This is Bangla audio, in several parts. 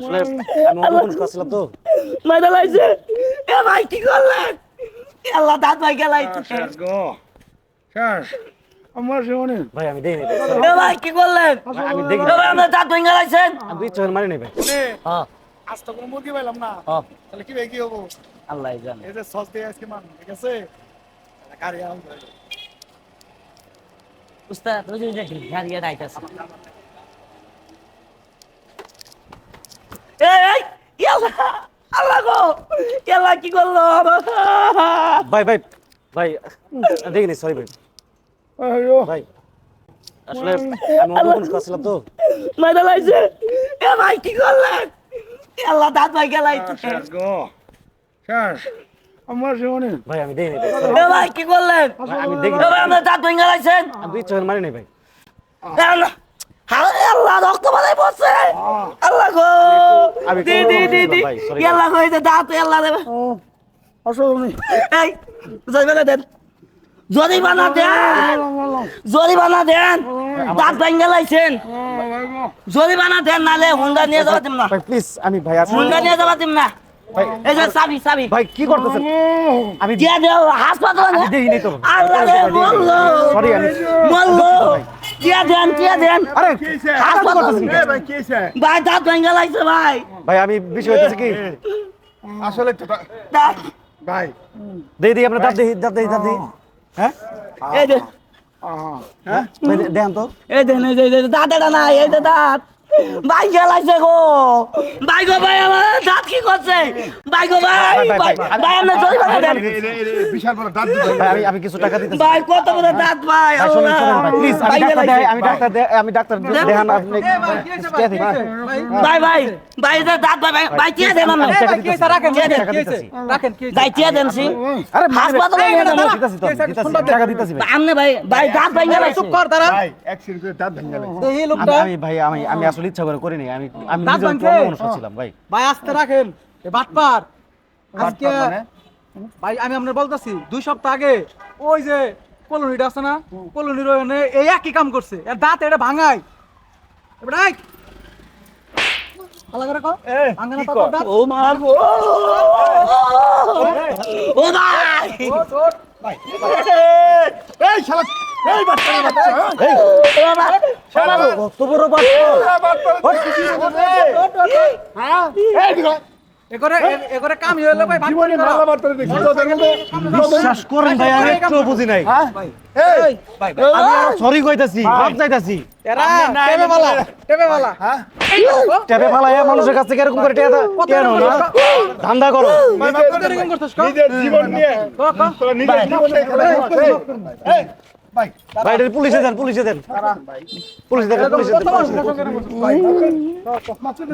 আসলে আমি অন্য তো। মাইরা লাইছে। এ ভাই কি করলেন আল্লাহ দাঁত ভাই গেলাই শেষ গো। শেষ আমার জীবনে ভাই আমি দেই নাই এ ভাই কি করলেন আমি দেখি ভাই আপনার দাঁত ভাই গেলাইছেন আমি ইচ্ছা মারি নাই ভাই। হ্যাঁ। আজ তো কোনো মুরগি পাইলাম না। হ্যাঁ। তাহলে কি কি হব? আল্লাহ জানে। এই যে সস দিয়ে আজকে মান ঠিক আছে? গাড়ি উস্তাদ ওই যে গাড়ি আইতাছে। এই এই ইয়াল্লাহ আল্লাহ গো ইয়াল্লাহ কি করল? ভাই ভাই ভাই সরি ভাই। ভাই আসলে আমি অন্য মানুষ তো। মাইরা লাইছে। এ ভাই কি করলেন আল্লাহ দাঁত ভাই গেলাইছে শেষ গো। শেষ আমার জীবনে ভাই আমি দেই নাই ভাই এ ভাই কি করলেন আমি দেখি এ ভাই আপনার দাঁত আমি ইচ্ছা মারি নাই ভাই। আল্লাহ আল্লাহ রক্ত আমি দি দি দি দি। ভাই, sorry আল্লাহ গো এই যে দাঁত আল্লাহ দেবে ও আসো তুমি এই দেন। জরিমানা দেন। জরিমানা দেন। দাঁত ভেঙে লাইছেন। জরিমানা দেন নালে হুন্ডা নিয়ে যাবা দিম না। প্লিজ আমি ভাই হুন্ডা নিয়ে দিম না। ভাই এই যে চাবি চাবি। ভাই কি করতেছেন? আমি দিয়া দেও হাসপাতালে আমি দেই নাই তো আল্লাহ রে সরি আমি বলল। দিয়া দেন দিয়া দেন আরে এ ভাই কি হইছে ভাই দাঁত ভেঙে লাগছে ভাই ভাই আমি বিষয় হইতেছে কি আসলে তো দাঁত ভাই দেই দেই আপনার দাঁত দেই দাঁত দেই দাঁত দেই হ্যাঁ এই যে হ্যাঁ দে- দেন তো এই দেন এই দে দাঁত এটা না এই দাঁত ভাই গেলাইছে গো ভাই গো ভাই আমার দাঁত কি করছে ভাই গো ভাই ভাই, ভাই, দেন বিশাল বড় দাঁত ভাই আমি আমি কিছু টাকা দিতেছি ভাই কত বড় দাঁত ভাই প্লিজ আমি ডাক্তার। দেখাই আমি ডাক্তার দে- আমি ডাক্তার দেখান আপনি কে ভাই ভাই ভাই এই যে দাঁত ভাই ভাই কে দেন টাকা দিতেছি। রাখেন টাকা দিতেছি। ভাই কে দেন সি আরে হাসপাতালে নিয়ে যাব। দিতেছি তো টাকা দিতেছি ভাই আমনে ভাই ভাই দাঁত ভাই গেলাইছে ভাই অ্যাক্সিডেন্ট করে দাঁত ভেঙে গেল আমি আমি ভাই আমি আমি আসলে ইচ্ছা করে করিনি আমি আমি মানুষ ছিলাম ভাই ভাই আসতে রাখেন বাটপার আজকে মানে? ভাই আমি আপনার বলতেছি দুই সপ্তাহ আগে ওই যে কলোনিটা আছে না কলোনির ওখানে এই একই কাম করছে এর দাঁত এটা আয়। ভালো করে তো দাঁত? ও ও ভাই এই শালা এই বাচ্চা বাচ্চা এই ও ভাই শালা কত বড় বাচ্চা হ্যাঁ এই দিগো হয়ে বিশ্বাস করেন ভাই আমি একটু বুঝি নাই হ্যাঁ সরি কইতাছি হ্যাঁ টেপে ফালাইয়া মানুষের কাছ থেকে এরকম করে কেন না ধান্দা করো? নিজের জীবন নিয়ে ভাই ভাই এটা পুলিশে দেন পুলিশে দেন পুলিশে দেন পুলিশে দেন?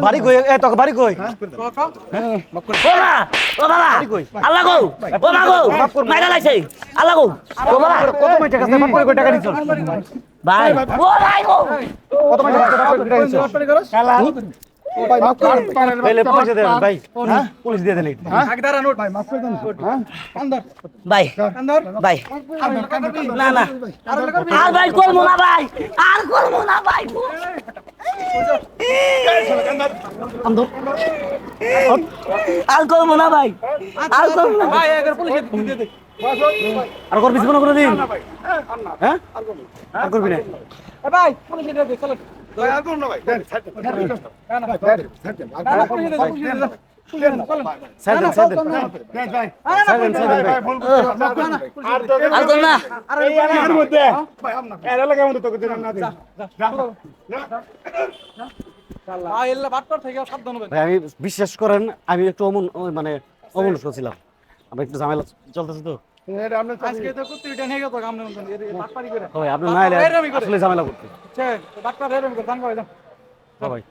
বাড়ি কই এ তোকে বাড়ি কই কও। ও বাবা আল্লাহ গো ও মা গো মাইরা লাইছে আল্লাহ গো ও বাবা কত মাই টাকা আছে বাপ করে টাকা দিছ ভাই ও ভাই গো কত মাই টাকা বাপ করে টাকা দিছ? ভাই মাফ কর দেন। ভাই। হ্যাঁ? পুলিশ দিয়ে দেন আগে দাঁড়া, নোট। ভাই মাফ করে দেন। হ্যাঁ? কান্দর, ভাই কান্দর। ভাই। না না। আর ভাই করব না ভাই। আর করব না ভাই। আর করব না ভাই। আর করব না। ভাই, এ পুলিশে দিয়ে দে। আর করবি কোনো কোনো দিন। হ্যাঁ? আর করবি না। ভাই, পুলিশে দিয়ে দে, চলো। আমি বিশ্বাস করেন আমি একটু অমন মানে অমনুষ ছিলাম আমি একটু ঝামেলা চলতেছে তো আজকে তো কুত্তি রিটার্ন হয়ে গেল এর বাটপারি করে। হয় ভাই আপনি না এলে আসলে ঝামেলা করতে। বাটপার এরম করে, দান করে, দান। ও ভাই